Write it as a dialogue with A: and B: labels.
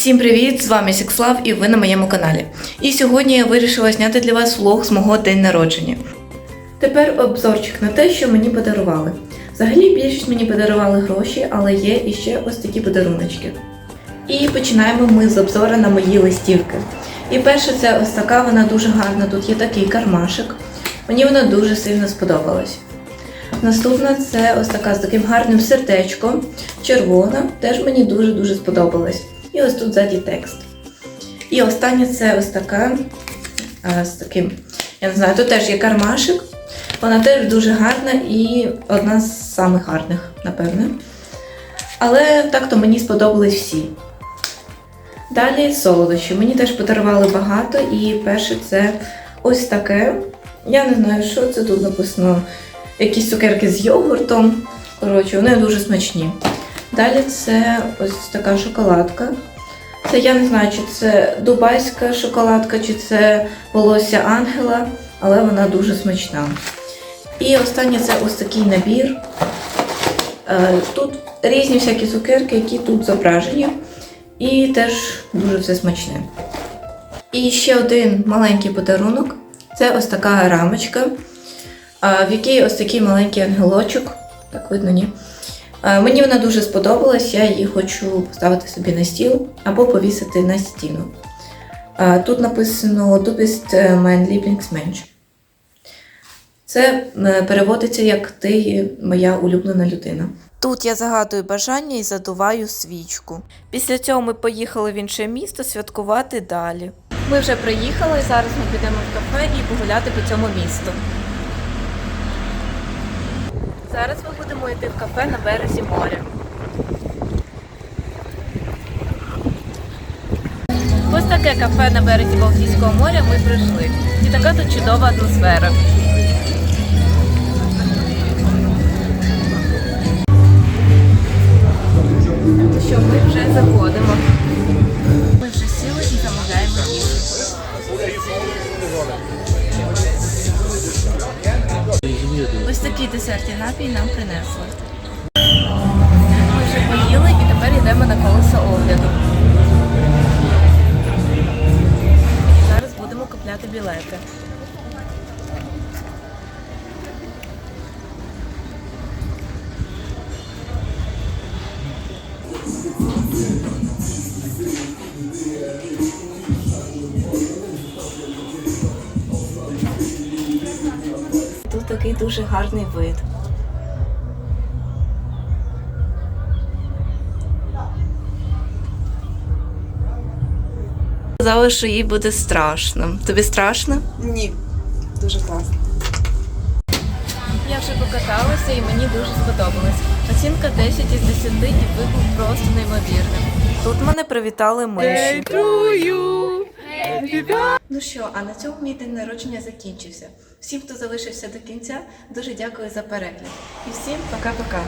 A: Всім привіт! З вами Сікслав і ви на моєму каналі. І сьогодні я вирішила зняти для вас влог з мого день народження. Тепер обзорчик на те, що мені подарували. Взагалі більшість мені подарували гроші, але є іще ось такі подаруночки. І починаємо ми з обзору на мої листівки. І перше, це ось така, вона дуже гарна. Тут є такий кармашик. Мені вона дуже сильно сподобалась. Наступна це ось така з таким гарним сердечком, червона, теж мені дуже-дуже сподобалась. І ось тут ззаді текст. І остання це ось така а, з таким, я не знаю, тут теж є кармашик. Вона теж дуже гарна і одна з самих гарних, напевне. Але так-то мені сподобались всі. Далі солодощі. Мені теж подарували багато, і перше це ось таке. Я не знаю, що це тут написано. Якісь цукерки з йогуртом. Коротше, вони дуже смачні. Далі це ось така шоколадка. Це я не знаю, чи це дубайська шоколадка, чи це волосся ангела, але вона дуже смачна. І останнє це ось такий набір. Е, Тут різні всякі цукерки, які тут зображені. І теж дуже все смачне. І ще один маленький подарунок це ось така рамочка, в якій ось такий маленький ангелочок. Так видно, ні. А, Мені вона дуже сподобалась, я її хочу поставити собі на стіл або повісити на стіну. Тут написано Du bist äh, mein Lieblingsmensch. Це е, переводиться як ти моя улюблена людина. Тут я загадую бажання і задуваю свічку. Після цього ми поїхали в інше місто святкувати далі. Ми вже приїхали, зараз ми підемо в кафе і погуляти по цьому місту. Зараз ми будемо йти в кафе на березі моря. Ось таке кафе на березі Балтійського моря ми прийшли. І така тут чудова атмосфера. Ось такий десертний напій нам принесли. Ми вже поїли і тепер йдемо на колесо огляду. Зараз будемо купляти білети. Тут такий дуже гарний вид. Сказали, що їй буде страшно. Тобі страшно?
B: Ні, дуже класно.
A: Я вже покаталася і мені дуже сподобалось. Оцінка 10 із 10 і вид був просто неймовірним. Тут мене привітали миші. Ну що, а на цьому мій день народження закінчився. Всім, хто залишився до кінця, дуже дякую за перегляд. І всім пока-пока.